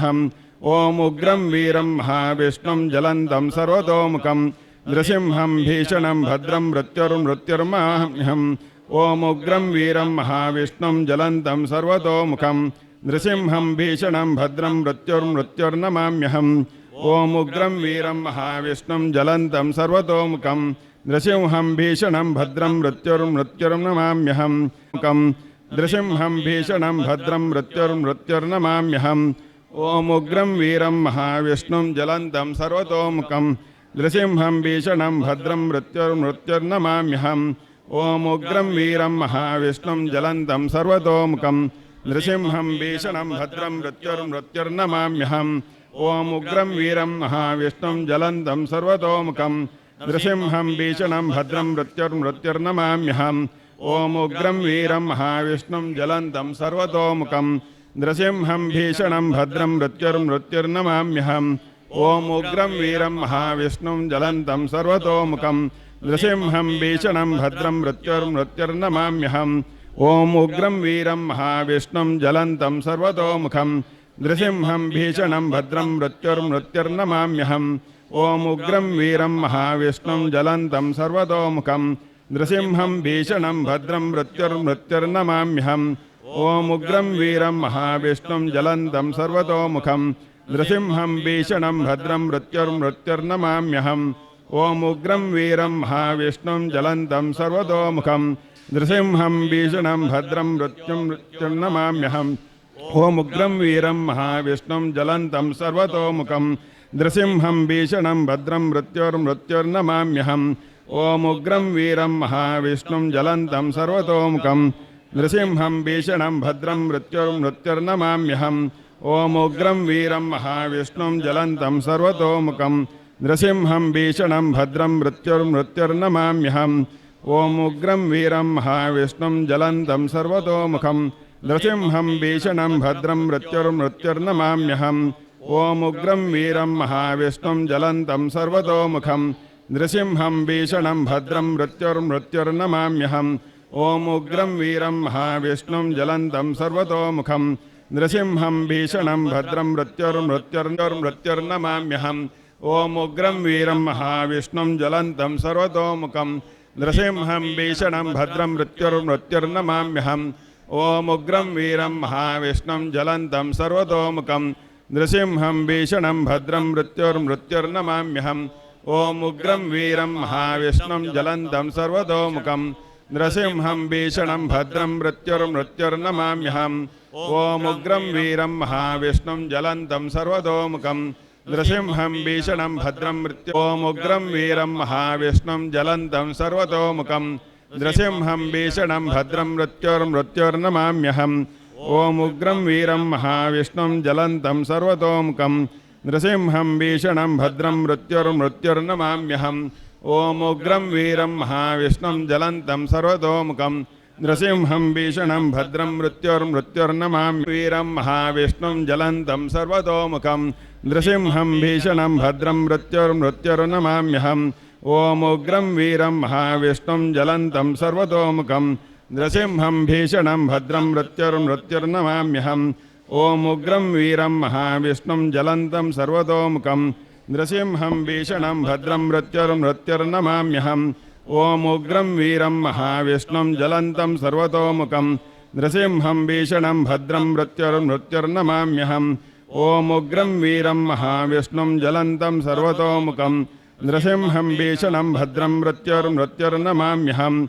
हम ओम उग्रम वीरम महाविष्णु जलंदम सर्वतोमुखम नृसिंहम भीषण भद्रम मृत्युर्मृत्युर्माहम्यहम ओम उग्रम वीरम महाविष्णु जलंदम सर्वतोमुखम नृसिंहम भीषण भद्रम मृत्युर्मृत्युर्नमाम्यहम ओम उग्रम वीरम महाविष्णु जलंदम सर्वतोमुखम नृसिंहं भीषणं भद्रं मृत्युर्मृत्युर्नमाम्यहम् मुखं नृसिंहं भीषणं भद्रं मृत्युर्मृत्युर्नमाम्यहम् ॐ उग्रं वीरं महाविष्णुं जलन्तं सर्वतोमुखं। नृसिंहं भीषणं भद्रं मृत्युर्मृत्युर्नमाम्यहम् ॐ उग्रं वीरं महाविष्णुं जलन्तं सर्वतोमुखं। नृसिंहं भीषणं भद्रं मृत्युर्मृत्युर्नमाम्यहम् ॐ उग्रं वीरं महाविष्णुं जलन्तं सर्वतोमुखं। नृसिंहं भीषणं भद्रं मृत्युर्मृत्युर्नमाम्यहम्। ॐ उग्रं वीरं महाविष्णुं जलन्तं सर्वतोमुखं नृसिंहं भीषणं भद्रं मृत्युर्मृत्युर्नमाम्यहम्। ॐ उग्रं वीरं महाविष्णुं जलन्तं सर्वतोमुखं नृसिंहं भीषणं भद्रं मृत्युर्मृत्युर्नमाम्यहम्। ॐ उग्रं वीरं महाविष्णुं जलन्तं सर्वतोमुखं नृसिंहं भीषणं भद्रं मृत्युर्मृत्युर्नमाम्यहम्। ॐ उग्रं वीरं महाविष्णुं जलन्तं सर्वतोमुखं, नृसिंहं भीषणं भद्रं मृत्युर्मृत्युर्नमाम्यहम् ॐ उग्रं वीरं महाविष्णुं जलन्तं सर्वतोमुखं, नृसिंहं भीषणं भद्रं मृत्युर्मृत्युर्नमाम्यहम् ॐ उग्रं वीरं महाविष्णुं जलन्तं सर्वतोमुखं, नृसिंहं भीषणं भद्रं मृत्युं मृत्युर्नमाम्यहम् ॐ उग्रं वीरं महाविष्णुं जलन्तं सर्वतोमुखं नृसिंहं भीषणं भद्रं मृत्युर्मृत्युर्नमाम्यहम् ॐ उग्रं वीरं महाविष्णुं जलन्तं सर्वतोमुखं। नृसिंहं भीषणं भद्रं मृत्युर्मृत्युर्नमाम्यहम् ॐ उग्रं वीरं महाविष्णुं जलन्तं सर्वतोमुखं। नृसिंहं भीषणं भद्रं मृत्युर्मृत्युर्नमाम्यहम् ॐ उग्रं वीरं महाविष्णुं जलन्तं सर्वतोमुखं। नृसिंहं भीषणं भद्रं मृत्युर्मृत्युर्नमाम्यहम् ఓం ఉగ్రం వీరం మహావిష్ణుం జలంతం సర్వతోముఖం నృసింహం భీషణం భద్రం మృత్యుర్మృత్యుర్నమామ్యహం ఓం ఉగ్రం వీరం మహావిష్ణుం జలంతం సర్వతోముఖం నృసింహం భీషణం భద్రం మృత్యుర్మృత్యుర్మృత్యుర్నమామ్యహం ఓం ఉగ్రం వీరం మహావిష్ణుం జలంతం సర్వతోముఖం నృసింహం భీషణం భద్రం మృత్యుర్మృత్యుర్నమామ్యహం ఓం ఉగ్రం వీరం మహావిష్ణుం జలంతం సర్వతోముఖం నృసింహం భీషణం భద్రం మృత్యుర్మృత్యుర్నమామ్యహం ఓం ఉగ్రం వీరం మహావిష్ణుం జలంతం సర్వతోముఖం నృసింహం భీషణం భద్రం మృత్యుర్మృత్యుర్నమామ్యహం ఓం ఉగ్రం వీరం మహావిష్ణుం జలంతం సర్వతోముఖం నృసింహం భీషణం భద్రం మృత్యు ఓం ఉగ్రం వీరం మహావిష్ణుం జలంతం సర్వతోముఖం నృసింహం భీషణం భద్రం మృత్యుర్మృత్యుర్నమామ్యహం ఓం ఉగ్రం వీరం మహావిష్ణుం జలంతం సర్వతోముఖం నృసింహం భీషణం భద్రం మృత్యుర్మృత్యుర్నమామ్యహం ఓం ఉగ్రం వీరం మహావిష్ణుం జలంతం సర్వతోముఖం నృసింహం భీషణం భద్రం మృత్యుర్మృత్యుర్నమాం వీరం మహావిష్ణుం జలంతం సర్వతోముఖం నృసింహం భీషణం భద్రం మృత్యుర్మృత్యుర్నమామ్యహం ఓం ఉగ్రం వీరం మహావిష్ణుం జలంతం సర్వతోముఖం నృసింహం భీషణం భద్రం మృత్యుర్మృత్యుర్నమామ్యహం ఓం ఉగ్రం వీరం మహావిష్ణుం జలంతం సర్వతోముఖం. నృసింహం భీషణం భద్రం మృత్యుర్మృత్యుర్నమామ్యహం ఓం ఉగ్రం వీరం మహావిష్ణుం జలంతం సర్వతోముఖం. నృసింహం భీషణం భద్రం మృత్యుర్మృత్యుర్నమామ్యహం ఓం ఉగ్రం వీరం మహావిష్ణుం జలంతం సర్వతోముఖం. నృసింహం భీషణం భద్రం మృత్యుర్మృత్యుర్నమామ్యహం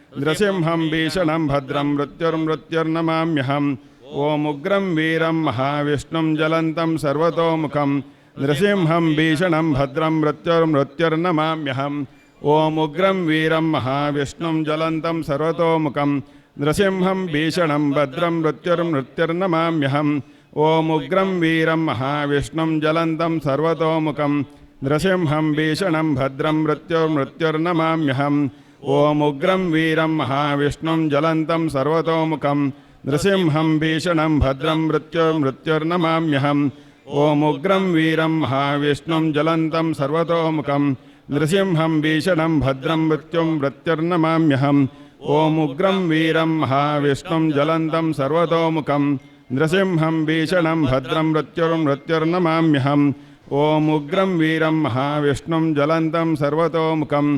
నృసింహం భీషణం భద్రం మృత్యుర్మృత్యుర్నమామ్యహం. ఓం ఉగ్రం వీరం మహావిష్ణుం జలంతం సర్వతోముఖం. నృసింహం భీషణం భద్రం మృత్యుర్మృత్యుర్నమామ్యహం. ఓం ఉగ్రం వీరం మహావిష్ణుం జలంతం సర్వతోముఖం. నృసింహం భీషణం భద్రం మృత్యుర్మృత్యుర్నమామ్యహం. ఓం ఉగ్రం వీరం మహావిష్ణుం జలంతం సర్వతోముఖం. నృసింహం భీషణం భద్రం మృత్యుర్మృత్యుర్నమామ్యహం. ॐ उग्रं वीरं महाविष्णुं ज्वलन्तं सर्वतोमुखं नृसिंहं भीषणं भद्रं मृत्यो मृत्युर्नमाम्यहम् ॐ उग्रं वीरं महाविष्णुं ज्वलन्तं सर्वतोमुखं नृसिंहं भीषणं भद्रं मृत्युं मृत्युर्नमाम्यहम् ॐ उग्रं वीरं महाविष्णुं ज्वलन्तं सर्वतोमुखं नृसिंहं भीषणं भद्रं मृत्युर्मृत्युर्नमाम्यहम् ॐ उग्रं वीरं महाविष्णुं ज्वलन्तं सर्वतोमुखं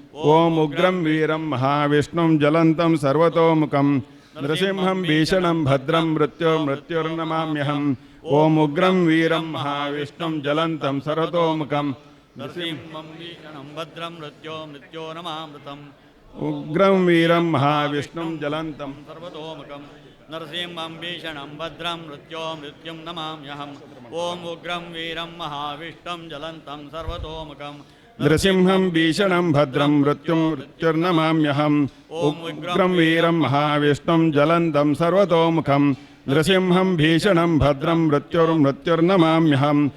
ఓం ఉగ్రం వీరం మహావిష్ణుం జలంతం సర్వతోముఖం నృసింహం భీషణం భద్రం మృత్యో మృత్యుర్నమామ్యహం. ఓం ఉగ్రం వీరం మహావిష్ణుం జలంతం సర్వతోముఖం నృసింహం భీషణం భద్రం మృత్యో మృత్యో నమామృతం. ఉగ్రం వీరం మహావిష్ణుం జలంతం సర్వతోముఖం నరసింహం భీషణం భద్రం మృత్యో మృత్యుం నమామ్యహం ఓం ఉగ్రం వీరం మహావిష్ణుం జలంతం సర్వతోముఖం नृसिंहं भीषणं भद्रं मृत्युं मृत्युर्नमाम्यहम् उग्रं वीरं महाविष्णुं ज्वलन्तं सर्वतोमुखं नृसिंहं भीषणं भद्रं मृत्युर्मृत्युर्नमाम्यहम्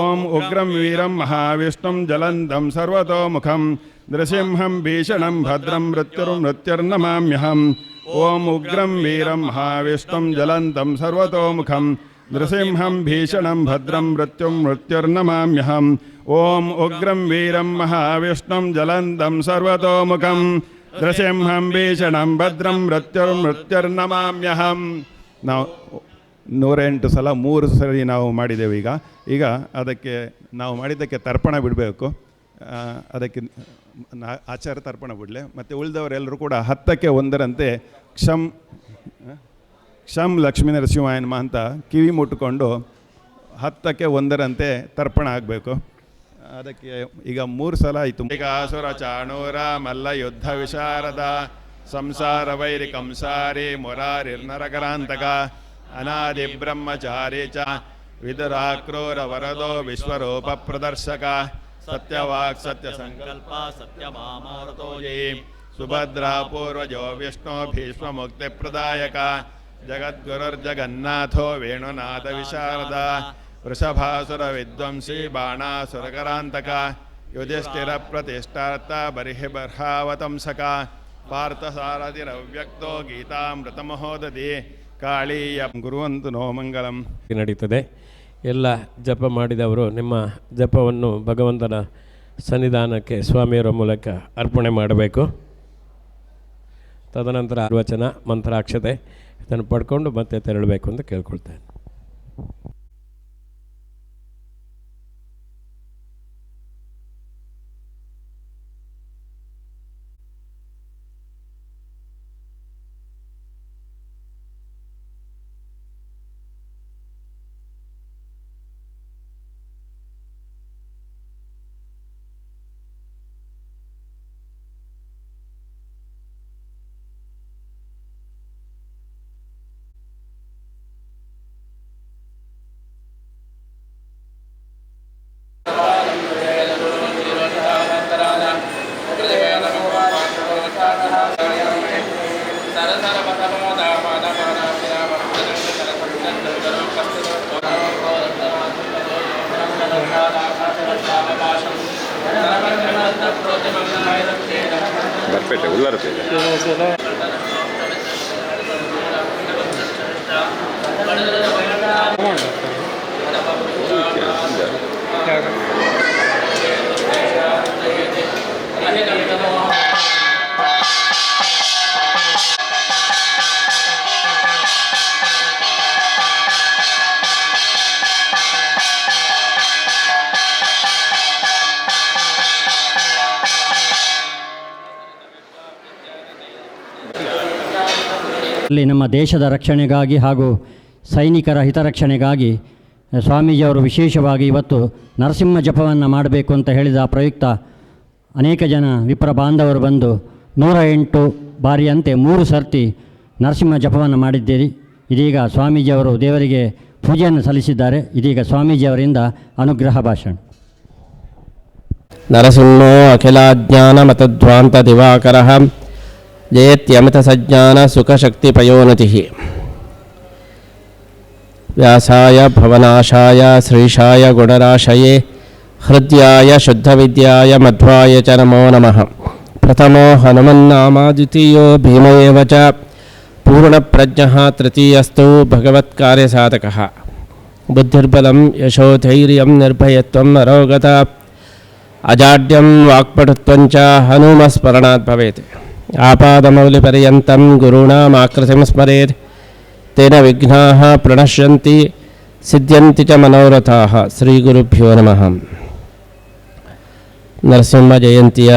ॐ उग्रं वीरं महाविष्णुं ज्वलन्तं सर्वतोमुखं नृसिंहं भीषणं भद्रं मृत्युर्मृत्युर्नमाम्यहम् ॐ उग्रं वीरं महाविष्णुं ज्वलन्तं सर्वतोमुखम् ನೃಸಿಂಹಂ ಭೀಷಣಂ ಭದ್ರಂ मृत्युं मृत्युर्नमाम्यहम्। ಓಂ ಉಗ್ರಂ ವೀರಂ महाविष्णुं ಸರ್ವತೋಮುಖಂ ನೃಸಿಂಹಂ ಭೀಷಣಂ ಭದ್ರಂ ಮೃತ್ಯುರ್ಮೃತ್ಯುರ್ನಮಾಮ್ಯಹಂ ನಾವು ನೂರೆಂಟು ಸಲ, ಮೂರು ಸರಿ ನಾವು ಮಾಡಿದ್ದೇವೆ ಈಗ. ಈಗ ಅದಕ್ಕೆ ನಾವು ಮಾಡಿದ್ದಕ್ಕೆ ತರ್ಪಣ ಬಿಡಬೇಕು. ಅದಕ್ಕೆ ಆಚಾರ ತರ್ಪಣ ಬಿಡಲೆ. ಮತ್ತು ಉಳಿದವರೆಲ್ಲರೂ ಕೂಡ ಹತ್ತಕ್ಕೆ ಒಂದರಂತೆ ಕ್ಷಮ್ ಕ್ಷಮ್ ಲಕ್ಷ್ಮೀ ನರಸಿಂಹಾಯನ್ಮ ಅಂತ ಕಿವಿ ಮುಟ್ಕೊಂಡು ಹತ್ತಕ್ಕೆ ಒಂದರಂತೆ ತರ್ಪಣ ಆಗಬೇಕು. ಅದಕ್ಕೆ ಈಗ ಮೂರು ಸಲ ಆಯಿತು. ಈಗ ಚಾಣೂರ ಮಲ್ಲ ಯುದ್ಧ ವಿಶಾರದ ಸಂಸಾರ ವೈರಿ ಕಂಸಾರಿ ಮುರಾರಿರ್ನರಕರಾಂತಕ ಅನಾದಿ ಬ್ರಹ್ಮಚಾರಿ ಚ ವಿದುರಾಕ್ರೂರ ವರದೋ ವಿಶ್ವರೂಪ ಪ್ರದರ್ಶಕ. ಸತ್ಯವಾಕ್ ಸತ್ಯ ಸಂಕಲ್ಪ ಸತ್ಯ ಮಾಮಾರತೋ ಸುಭದ್ರಾ ಪೂರ್ವಜೋ ವಿಷ್ಣು ಭೀಷ್ಮ ಮುಕ್ತಿ ಪ್ರದಾಯಕ. ಜಗದ್ಗುರುರ್ಜಗನ್ನಾಥೋ ವೇಣುನಾಥ ವಿಶಾರದ ವೃಷಭಾಸುರ ವಿದ್ವಂಸಿ ಬಾಣಾಸುರಕರಾಂತಕ ಯುಧಿಷ್ಠಿರ ಪ್ರತಿಷ್ಠಾರ್ಥ ಬರಿಹಿ ಬರ್ಹಾವತಂಸಕ ಪಾರ್ಥಸಾರಥಿರವ್ಯಕ್ತೋ ಗೀತಾಮೃತಮಹೋದಧಿ ಕಾಳೀಯ. ಗುರುವಂತು ನೋ ಮಂಗಳಂ ನಡೀತದೆ. ಎಲ್ಲ ಜಪ ಮಾಡಿದವರು ನಿಮ್ಮ ಜಪವನ್ನು ಭಗವಂತನ ಸನ್ನಿಧಾನಕ್ಕೆ ಸ್ವಾಮಿಯವರ ಮೂಲಕ ಅರ್ಪಣೆ ಮಾಡಬೇಕು. ತದನಂತರ ಅರ್ವಚನ ಮಂತ್ರಾಕ್ಷತೆ. ಇದನ್ನು ಪಡ್ಕೊಂಡು ಮತ್ತೆ ತೆರಳಬೇಕು ಅಂತ ಕೇಳ್ಕೊಳ್ತೇನೆ. ಅಲ್ಲಿ ನಮ್ಮ ದೇಶದ ರಕ್ಷಣೆಗಾಗಿ ಹಾಗೂ ಸೈನಿಕರ ಹಿತರಕ್ಷಣೆಗಾಗಿ ಸ್ವಾಮೀಜಿಯವರು ವಿಶೇಷವಾಗಿ ಇವತ್ತು ನರಸಿಂಹ ಜಪವನ್ನು ಮಾಡಬೇಕು ಅಂತ ಹೇಳಿದ ಪ್ರಯುಕ್ತ ಅನೇಕ ಜನ ವಿಪ್ರ ಬಾಂಧವರು ಬಂದು ನೂರ ಎಂಟು ಬಾರಿಯಂತೆ ಮೂರು ಸರ್ತಿ ನರಸಿಂಹ ಜಪವನ್ನು ಮಾಡಿದ್ದೀರಿ. ಇದೀಗ ಸ್ವಾಮೀಜಿಯವರು ದೇವರಿಗೆ ಪೂಜೆಯನ್ನು ಸಲ್ಲಿಸಿದ್ದಾರೆ. ಇದೀಗ ಸ್ವಾಮೀಜಿಯವರಿಂದ ಅನುಗ್ರಹ ಭಾಷಣ. ನರಸಿಂಹೋ ಅಖಿಲಾಜ್ಞಾನಮತಧ್ವಾಂತ ದಿವಾಕರ. जयेत्यमितसज्ञानसुखशक्तिपयोनतिः व्यासाय भवनाशाय श्रीशाय गुणराशये, हृदयाय शुद्ध विद्याय मध्वाय च नमो नमः। प्रथमो हनुमन्नामा द्वितीयो भीम एव च। पूर्णप्रज्ञः तृतीयस्तु भगवत्कार्यसाधकः। बुद्धिर्बलं यशोधैर्यं निर्भयत्वं अरोगता। अजाड्यं वाक्पटुत्वं च हनुमस्मरणात् भवेत्। ಸ್ಮರೇತ್ ತೇನ ವಿಘ್ನಾಃ ಪ್ರಣಶ್ಯಂತಿ ಸಿದ್ಧ್ಯಂತಿ ಚ ಮನೋರಥಾಃ ಶ್ರೀ ಗುರುಭ್ಯೋ ನಮಃ ನರಸಿಂಹ ಜಯಂತಿಯ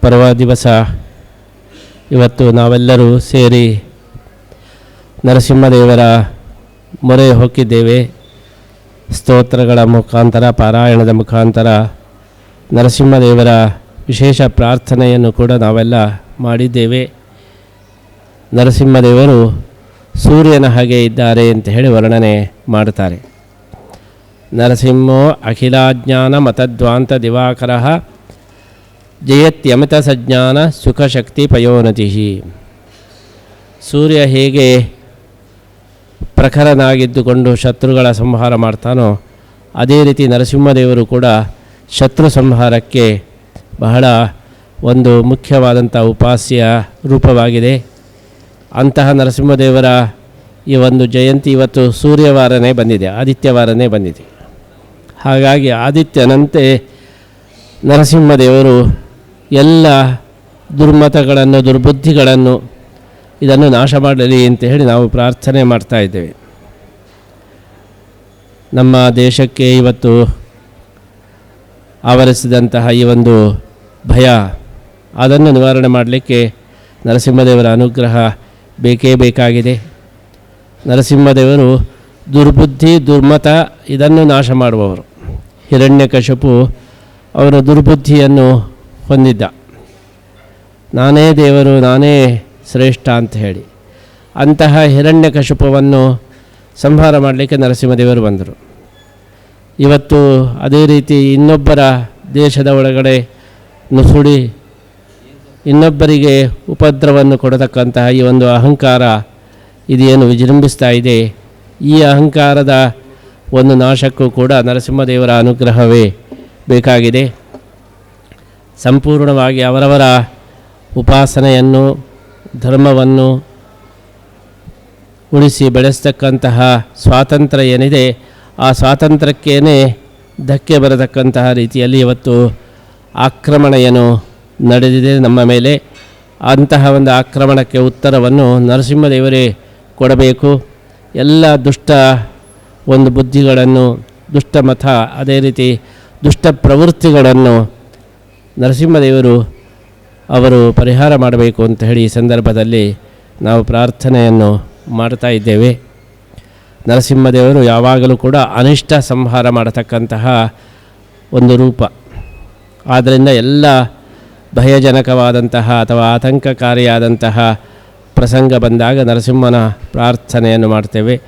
ಪರ್ವ ದಿವಸ ಇವತ್ತು ನಾವೆಲ್ಲರೂ ಸೇರಿ ನರಸಿಂಹದೇವರ ಮೊರೆ ಹೋಗಿದ್ದೇವೆ ಸ್ತೋತ್ರಗಳ ಮುಖಾಂತರ, ಪಾರಾಯಣದ ಮುಖಾಂತರ ನರಸಿಂಹದೇವರ ವಿಶೇಷ ಪ್ರಾರ್ಥನೆಯನ್ನು ಕೂಡ ನಾವೆಲ್ಲ ಮಾಡಿದ್ದೇವೆ. ನರಸಿಂಹದೇವರು ಸೂರ್ಯನ ಹಾಗೆ ಇದ್ದಾರೆ ಅಂತ ಹೇಳಿ ವರ್ಣನೆ ಮಾಡುತ್ತಾರೆ. ನರಸಿಂಹೋ ಅಖಿಲಾಜ್ಞಾನ ಮತದ್ವಾಂತ ದಿವಾಕರ ಜಯತ್ಯಮಿತ ಸಜ್ಞಾನ ಸುಖಶಕ್ತಿ ಪಯೋನತಿ. ಸೂರ್ಯ ಹೇಗೆ ಪ್ರಖರನಾಗಿದ್ದುಕೊಂಡು ಶತ್ರುಗಳ ಸಂಹಾರ ಮಾಡ್ತಾನೋ ಅದೇ ರೀತಿ ನರಸಿಂಹದೇವರು ಕೂಡ ಶತ್ರು ಸಂಹಾರಕ್ಕೆ ಬಹಳ ಒಂದು ಮುಖ್ಯವಾದಂಥ ಉಪಾಸ್ಯ ರೂಪವಾಗಿದೆ. ಅಂತಹ ನರಸಿಂಹದೇವರ ಈ ಒಂದು ಜಯಂತಿ ಇವತ್ತು ಸೂರ್ಯವಾರನೇ ಬಂದಿದೆ, ಆದಿತ್ಯವಾರನೇ ಬಂದಿದೆ. ಹಾಗಾಗಿ ಆದಿತ್ಯನಂತೆ ನರಸಿಂಹದೇವರು ಎಲ್ಲ ದುರ್ಮತಗಳನ್ನು, ದುರ್ಬುದ್ಧಿಗಳನ್ನು ಇದನ್ನು ನಾಶ ಮಾಡಲಿ ಅಂತ ಹೇಳಿ ನಾವು ಪ್ರಾರ್ಥನೆ ಮಾಡ್ತಾ ಇದ್ದೇವೆ. ನಮ್ಮ ದೇಶಕ್ಕೆ ಇವತ್ತು ಆವರಿಸಿದಂತಹ ಈ ಒಂದು ಭಯ ಅದನ್ನು ನಿವಾರಣೆ ಮಾಡಲಿಕ್ಕೆ ನರಸಿಂಹದೇವರ ಅನುಗ್ರಹ ಬೇಕೇ ಬೇಕಾಗಿದೆ. ನರಸಿಂಹದೇವರು ದುರ್ಬುದ್ಧಿ, ದುರ್ಮತ ಇದನ್ನು ನಾಶ ಮಾಡುವವರು. ಹಿರಣ್ಯಕಶಪು ಅವರ ದುರ್ಬುದ್ಧಿಯನ್ನು ಹೊಂದಿದ್ದ. ನಾನೇ ದೇವರು, ನಾನೇ ಶ್ರೇಷ್ಠ ಅಂತ ಹೇಳಿ ಅಂತಹ ಹಿರಣ್ಯಕಶಿಪವನ್ನು ಸಂಹಾರ ಮಾಡಲಿಕ್ಕೆ ನರಸಿಂಹದೇವರು ಬಂದರು. ಇವತ್ತು ಅದೇ ರೀತಿ ಇನ್ನೊಬ್ಬರ ದೇಶದ ಒಳಗಡೆ ನುಸುಡಿ ಇನ್ನೊಬ್ಬರಿಗೆ ಉಪದ್ರವನ್ನು ಕೊಡತಕ್ಕಂತಹ ಈ ಒಂದು ಅಹಂಕಾರ ಇದೇನು ವಿಜೃಂಭಿಸ್ತಾ ಇದೆ? ಈ ಅಹಂಕಾರದ ಒಂದು ನಾಶಕ್ಕೂ ಕೂಡ ನರಸಿಂಹದೇವರ ಅನುಗ್ರಹವೇ ಬೇಕಾಗಿದೆ. ಸಂಪೂರ್ಣವಾಗಿ ಅವರವರ ಉಪಾಸನೆಯನ್ನು, ಧರ್ಮವನ್ನು ಉಳಿಸಿ ಬೆಳೆಸ್ತಕ್ಕಂತಹ ಸ್ವಾತಂತ್ರ್ಯ ಏನಿದೆ, ಆ ಸ್ವಾತಂತ್ರ್ಯಕ್ಕೇ ಧಕ್ಕೆ ಬರತಕ್ಕಂತಹ ರೀತಿಯಲ್ಲಿ ಇವತ್ತು ಆಕ್ರಮಣ ಏನು ನಡೆದಿದೆ ನಮ್ಮ ಮೇಲೆ. ಅಂತಹ ಒಂದು ಆಕ್ರಮಣಕ್ಕೆ ಉತ್ತರವನ್ನು ನರಸಿಂಹದೇವರೇ ಕೊಡಬೇಕು. ಎಲ್ಲ ದುಷ್ಟ ಒಂದು ಬುದ್ಧಿಗಳನ್ನು, ದುಷ್ಟ ಮತ, ಅದೇ ರೀತಿ ದುಷ್ಟ ಪ್ರವೃತ್ತಿಗಳನ್ನು ನರಸಿಂಹದೇವರು ಅವರು ಪರಿಹಾರ ಮಾಡಬೇಕು ಅಂತ ಹೇಳಿ ಈ ಸಂದರ್ಭದಲ್ಲಿ ನಾವು ಪ್ರಾರ್ಥನೆಯನ್ನು ಮಾಡ್ತಾ ಇದ್ದೇವೆ. ನರಸಿಂಹದೇವರು ಯಾವಾಗಲೂ ಕೂಡ ಅನಿಷ್ಟ ಸಂಹಾರ ಮಾಡತಕ್ಕಂತಹ ಒಂದು ರೂಪ. ಆದ್ದರಿಂದ ಎಲ್ಲ ಭಯಜನಕವಾದಂತಹ ಅಥವಾ ಆತಂಕಕಾರಿಯಾದಂತಹ ಪ್ರಸಂಗ ಬಂದಾಗ ನರಸಿಂಹನ ಪ್ರಾರ್ಥನೆಯನ್ನು ಮಾಡ್ತೇವೆ.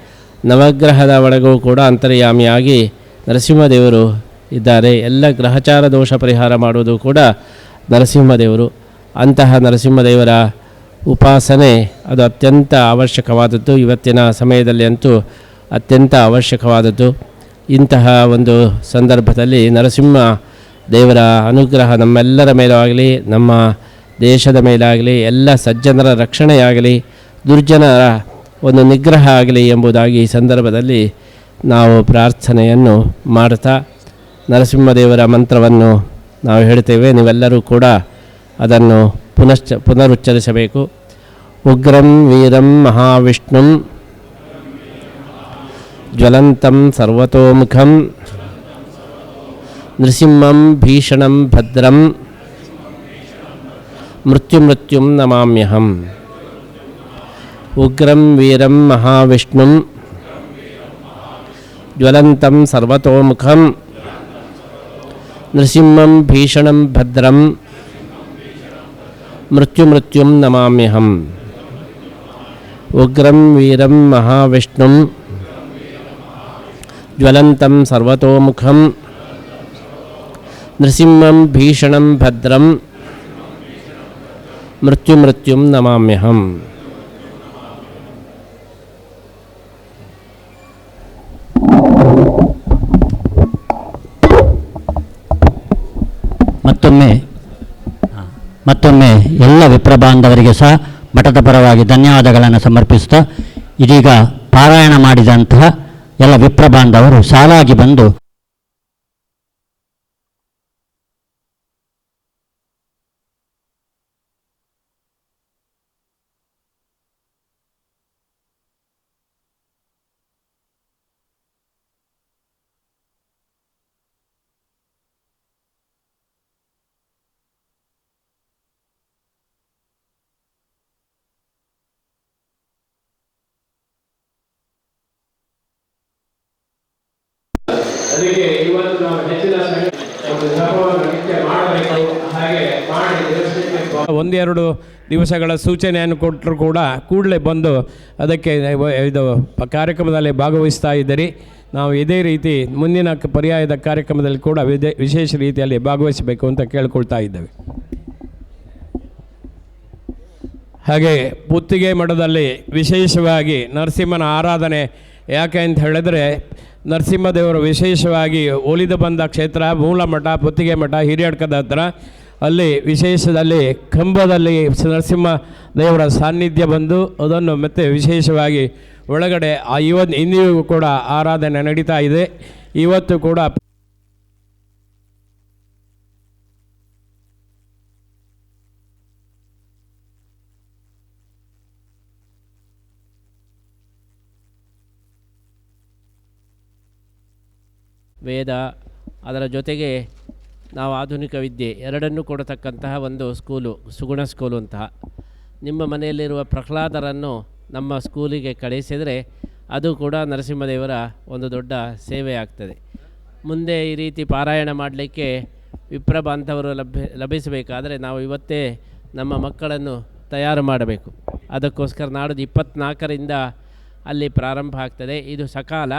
ನವಗ್ರಹದ ಒಳಗೂ ಕೂಡ ಅಂತರ್ಯಾಮಿಯಾಗಿ ನರಸಿಂಹದೇವರು ಇದ್ದಾರೆ. ಎಲ್ಲ ಗ್ರಹಚಾರ ದೋಷ ಪರಿಹಾರ ಮಾಡುವುದು ಕೂಡ ನರಸಿಂಹದೇವರು. ಅಂತಹ ನರಸಿಂಹದೇವರ ಉಪಾಸನೆ ಅದು ಅತ್ಯಂತ ಅವಶ್ಯಕವಾದದ್ದು. ಇವತ್ತಿನ ಸಮಯದಲ್ಲಿ ಅಂತೂ ಅತ್ಯಂತ ಅವಶ್ಯಕವಾದದ್ದು. ಇಂತಹ ಒಂದು ಸಂದರ್ಭದಲ್ಲಿ ನರಸಿಂಹ ದೇವರ ಅನುಗ್ರಹ ನಮ್ಮೆಲ್ಲರ ಮೇಲೂ ಆಗಲಿ ನಮ್ಮ ದೇಶದ ಮೇಲಾಗಲಿ, ಎಲ್ಲ ಸಜ್ಜನರ ರಕ್ಷಣೆಯಾಗಲಿ, ದುರ್ಜನರ ಒಂದು ನಿಗ್ರಹ ಆಗಲಿ ಎಂಬುದಾಗಿ ಈ ಸಂದರ್ಭದಲ್ಲಿ ನಾವು ಪ್ರಾರ್ಥನೆಯನ್ನು ಮಾಡ್ತಾ ನರಸಿಂಹದೇವರ ಮಂತ್ರವನ್ನು ನಾವು ಹೇಳ್ತೇವೆ. ನೀವೆಲ್ಲರೂ ಕೂಡ ಅದನ್ನು ಪುನಶ್ಚ ಪುನರುಚ್ಚರಿಸಬೇಕು. ಉಗ್ರಂ ವೀರಂ ಮಹಾವಿಷ್ಣುಂ ಜ್ವಲಂತಂ ಸರ್ವತೋಮುಖಂ नृसिंहं भीषणं भद्रं मृत्युमृत्युं नमाम्यहम्। उग्रं महाविष्णु महाविष्णुं ज्वलन्तं सर्वतोमुखं नृसिंहं भीषणं भद्रं मृत्युमृत्युं नमाम्यहम्। उग्रं वीरं महाविष्णुं ज्वलन्तं सर्वतोमुखं ನೃಸಿಂಹಂ ಭೀಷಣಂ ಭದ್ರಂ ಮೃತ್ಯುಮೃತ್ಯುಂ ನಮಾಮ್ಯಹಂ ಮತ್ತೊಮ್ಮೆ ಮತ್ತೊಮ್ಮೆ ಎಲ್ಲ ವಿಪ್ರಬಾಂಧವರಿಗೆ ಸಹ ಮಠದ ಪರವಾಗಿ ಧನ್ಯವಾದಗಳನ್ನು ಸಮರ್ಪಿಸುತ್ತಾ ಇದೀಗ ಪಾರಾಯಣ ಮಾಡಿದಂತಹ ಎಲ್ಲ ವಿಪ್ರಬಾಂಧವರು ಸಾಲಾಗಿ ಬಂದು ಅದಕ್ಕೆ ಇವತ್ತು ನಾವು ಹೆಚ್ಚಿನ ಸಂಖ್ಯೆ ಒಂದು ಜಪವನ್ನು ನಿತ್ಯ ಮಾಡಬೇಕು ಹಾಗೆ ಮಾಡಿ ದೇವಸ್ಥಾನಕ್ಕೆ ಒಂದೆರಡು ದಿವಸಗಳ ಸೂಚನೆಯನ್ನು ಕೊಟ್ಟರು ಕೂಡ ಕೂಡಲೇ ಬಂದು ಅದಕ್ಕೆ ಇದು ಕಾರ್ಯಕ್ರಮದಲ್ಲಿ ಭಾಗವಹಿಸ್ತಾ ಇದ್ದೀರಿ. ನಾವು ಇದೇ ರೀತಿ ಮುಂದಿನ ಪರ್ಯಾಯದ ಕಾರ್ಯಕ್ರಮದಲ್ಲಿ ಕೂಡ ವಿಶೇಷ ರೀತಿಯಲ್ಲಿ ಭಾಗವಹಿಸಬೇಕು ಅಂತ ಕೇಳ್ಕೊಳ್ತಾ ಇದ್ದೇವೆ. ಹಾಗೆ ಪುತ್ತಿಗೆ ಮಠದಲ್ಲಿ ವಿಶೇಷವಾಗಿ ನರಸಿಂಹನ ಆರಾಧನೆ ಯಾಕೆ ಅಂತ ಹೇಳಿದರೆ ನರಸಿಂಹದೇವರು ವಿಶೇಷವಾಗಿ ಒಲಿದು ಬಂದ ಕ್ಷೇತ್ರ ಮೂಲ ಮಠ ಪುತ್ತಿಗೆ ಮಠ, ಹಿರಿಯಡ್ಕದ ಹತ್ರ ಅಲ್ಲಿ ವಿಶೇಷದಲ್ಲಿ ಕಂಬದಲ್ಲಿ ನರಸಿಂಹ ದೇವರ ಸಾನ್ನಿಧ್ಯ ಬಂದು ಅದನ್ನು ಮತ್ತೆ ವಿಶೇಷವಾಗಿ ಒಳಗಡೆ ಆ ಇವತ್ತು ಇಂದಿಗೂ ಕೂಡ ಆರಾಧನೆ ನಡೀತಾ ಇದೆ. ಇವತ್ತು ಕೂಡ ವೇದ ಅದರ ಜೊತೆಗೆ ನಾವು ಆಧುನಿಕ ವಿದ್ಯೆ ಎರಡನ್ನೂ ಕೊಡತಕ್ಕಂತಹ ಒಂದು ಸ್ಕೂಲು, ಸುಗುಣ ಸ್ಕೂಲು ಅಂತಹ. ನಿಮ್ಮ ಮನೆಯಲ್ಲಿರುವ ಪ್ರಹ್ಲಾದರನ್ನು ನಮ್ಮ ಸ್ಕೂಲಿಗೆ ಕಳಿಸಿದರೆ ಅದು ಕೂಡ ನರಸಿಂಹದೇವರ ಒಂದು ದೊಡ್ಡ ಸೇವೆ ಆಗ್ತದೆ. ಮುಂದೆ ಈ ರೀತಿ ಪಾರಾಯಣ ಮಾಡಲಿಕ್ಕೆ ವಿಪ್ರ ಬಾಂಧವರು ಲಭ್ಯ, ಲಭಿಸಬೇಕಾದರೆ ನಾವು ಇವತ್ತೇ ನಮ್ಮ ಮಕ್ಕಳನ್ನು ತಯಾರು ಮಾಡಬೇಕು. ಅದಕ್ಕೋಸ್ಕರ ನಾಡಿದ್ದು ಇಪ್ಪತ್ತ್ನಾಲ್ಕರಿಂದ ಅಲ್ಲಿ ಪ್ರಾರಂಭ ಆಗ್ತದೆ. ಇದು ಸಕಾಲ.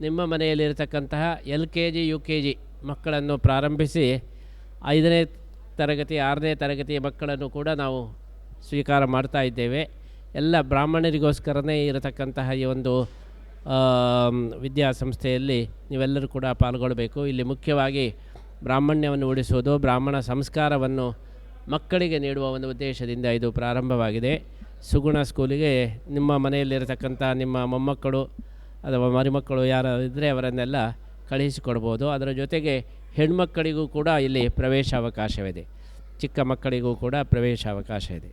ನಿಮ್ಮ ಮನೆಯಲ್ಲಿರತಕ್ಕಂತಹ L K G, U K G ಮಕ್ಕಳನ್ನು ಪ್ರಾರಂಭಿಸಿ ಐದನೇ ತರಗತಿ, ಆರನೇ ತರಗತಿಯ ಮಕ್ಕಳನ್ನು ಕೂಡ ನಾವು ಸ್ವೀಕಾರ ಮಾಡ್ತಾ ಇದ್ದೇವೆ. ಎಲ್ಲ ಬ್ರಾಹ್ಮಣರಿಗೋಸ್ಕರನೇ ಇರತಕ್ಕಂತಹ ಈ ಒಂದು ವಿದ್ಯಾಸಂಸ್ಥೆಯಲ್ಲಿ ನೀವೆಲ್ಲರೂ ಕೂಡ ಪಾಲ್ಗೊಳ್ಳಬೇಕು ಇಲ್ಲಿ ಮುಖ್ಯವಾಗಿ ಬ್ರಾಹ್ಮಣ್ಯವನ್ನು ಉಳಿಸುವುದು ಬ್ರಾಹ್ಮಣ ಸಂಸ್ಕಾರವನ್ನು ಮಕ್ಕಳಿಗೆ ನೀಡುವ ಒಂದು ಉದ್ದೇಶದಿಂದ ಇದು ಪ್ರಾರಂಭವಾಗಿದೆ. ಸುಗುಣ ಸ್ಕೂಲಿಗೆ ನಿಮ್ಮ ಮನೆಯಲ್ಲಿರತಕ್ಕಂಥ ನಿಮ್ಮ ಮೊಮ್ಮಕ್ಕಳು ಅಥವಾ ಮರಿಮಕ್ಕಳು ಯಾರು ಇದ್ದರೆ ಅವರನ್ನೆಲ್ಲ ಕಳುಹಿಸಿಕೊಡ್ಬೋದು. ಅದರ ಜೊತೆಗೆ ಹೆಣ್ಮಕ್ಕಳಿಗೂ ಕೂಡ ಇಲ್ಲಿ ಪ್ರವೇಶ ಅವಕಾಶವಿದೆ ಚಿಕ್ಕ ಮಕ್ಕಳಿಗೂ ಕೂಡ ಪ್ರವೇಶ ಅವಕಾಶ ಇದೆ